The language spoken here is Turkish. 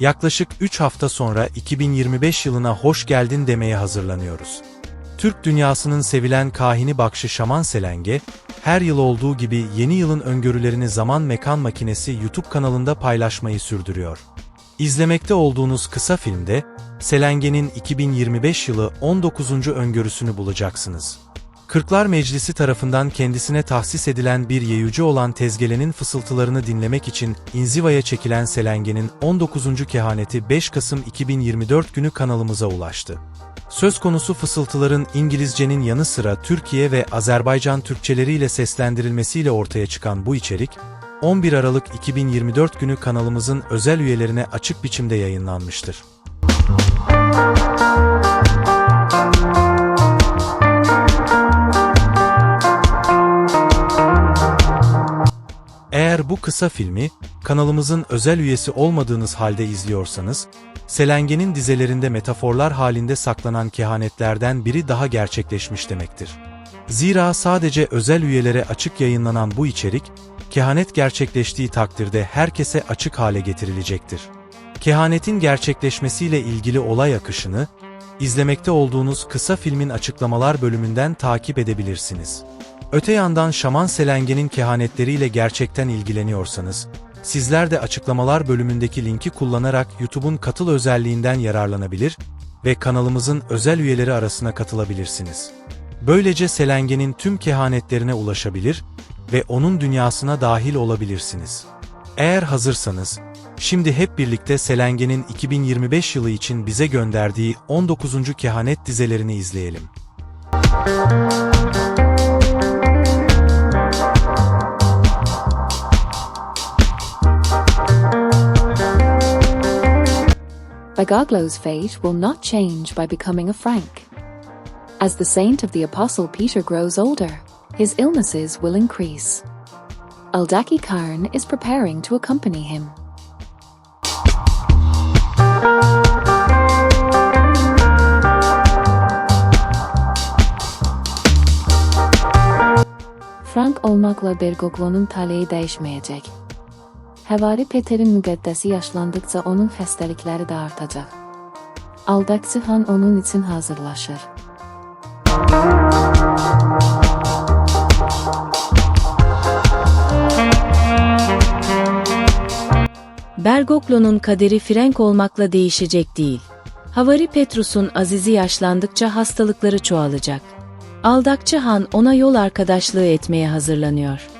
Yaklaşık 3 hafta sonra 2025 yılına hoş geldin demeye hazırlanıyoruz. Türk dünyasının sevilen kahini Bakşı Şaman Selenge, her yıl olduğu gibi yeni yılın öngörülerini Zaman Mekan Makinesi YouTube kanalında paylaşmayı sürdürüyor. İzlemekte olduğunuz kısa filmde, Selenge'nin 2025 yılı 19. öngörüsünü bulacaksınız. Kırklar Meclisi tarafından kendisine tahsis edilen bir yeyucu olan Tezgele'nin fısıltılarını dinlemek için inzivaya çekilen Selenge'nin 19. kehaneti 5 Kasım 2024 günü kanalımıza ulaştı. Söz konusu fısıltıların İngilizcenin yanı sıra Türkiye ve Azerbaycan Türkçeleriyle seslendirilmesiyle ortaya çıkan bu içerik, 11 Aralık 2024 günü kanalımızın özel üyelerine açık biçimde yayınlanmıştır. Bu kısa filmi, kanalımızın özel üyesi olmadığınız halde izliyorsanız, Selenge'nin dizelerinde metaforlar halinde saklanan kehanetlerden biri daha gerçekleşmiş demektir. Zira sadece özel üyelere açık yayınlanan bu içerik, kehanet gerçekleştiği takdirde herkese açık hale getirilecektir. Kehanetin gerçekleşmesiyle ilgili olay akışını, izlemekte olduğunuz kısa filmin açıklamalar bölümünden takip edebilirsiniz. Öte yandan Şaman Selenge'nin kehanetleriyle gerçekten ilgileniyorsanız, sizler de açıklamalar bölümündeki linki kullanarak YouTube'un katıl özelliğinden yararlanabilir ve kanalımızın özel üyeleri arasına katılabilirsiniz. Böylece Selenge'nin tüm kehanetlerine ulaşabilir ve onun dünyasına dahil olabilirsiniz. Eğer hazırsanız, şimdi hep birlikte Selenge'nin 2025 yılı için bize gönderdiği 19. kehanet dizelerini izleyelim. Bagoglo's fate will not change by becoming a Frank. As the saint of the Apostle Peter grows older, his illnesses will increase. Aldaki Karn is preparing to accompany him. Frank olmakla Bergoglo'nun taleyi değişmeyecek. Hevari Peter'in müqəddəsi yaşlandıkça onun xəstəlikləri də artacaq. Aldakçı Han onun için hazırlaşır. Bergoklo'nun kaderi Frank olmakla değişecek değil. Havari Petrus'un Aziz'i yaşlandıkça hastalıkları çoğalacak. Aldakçı Han ona yol arkadaşlığı etmeye hazırlanıyor.